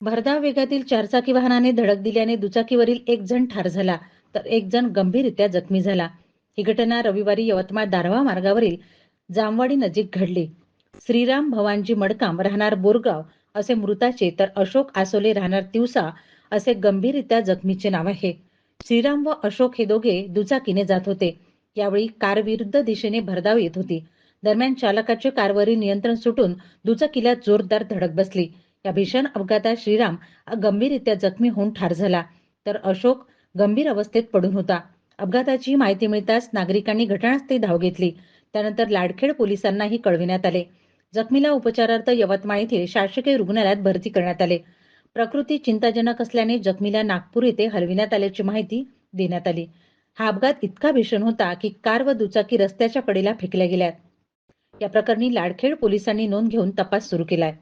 भरधाव वेगातील चारचाकी वाहनाने धडक दिल्याने दुचाकीवरील एक जण ठार झाला. तर एक जण गंभीररित्या जखमी झाला. ही घटना रविवारी यवतमाळ दारव्हा मार्गावरील जामवाडी नजीक घडली. श्रीराम भवानजी मडकाम राहणार बोरगाव असे मृताचे तर अशोक आसोले राहणार तिवसा असे गंभीररित्या जखमीचे नाव आहे. श्रीराम व अशोक हे दोघे दुचाकीने जात होते. यावेळी कार विरुद्ध दिशेने भरधाव येत होती. दरम्यान चालकाचे कारवरील नियंत्रण सुटून दुचाकीला जोरदार धडक बसली. या भीषण अपघातात श्रीराम गंभीररित्या जखमी होऊन ठार झाला. तर अशोक गंभीर अवस्थेत पडून होता. अपघाताची माहिती मिळताच नागरिकांनी घटनास्थळी धाव घेतली. त्यानंतर लाडखेड पोलिसांनाही कळविण्यात आले. जखमीला उपचारार्थ यवतमाळ येथील शासकीय रुग्णालयात भरती करण्यात आले. प्रकृती चिंताजनक असल्याने जखमीला नागपूर येथे हलविण्यात आल्याची माहिती देण्यात आली. हा अपघात इतका भीषण होता की कार व दुचाकी रस्त्याच्या कडेला फेकल्या गेल्या. या प्रकरणी लाडखेड पोलिसांनी नोंद घेऊन तपास सुरू केलाय.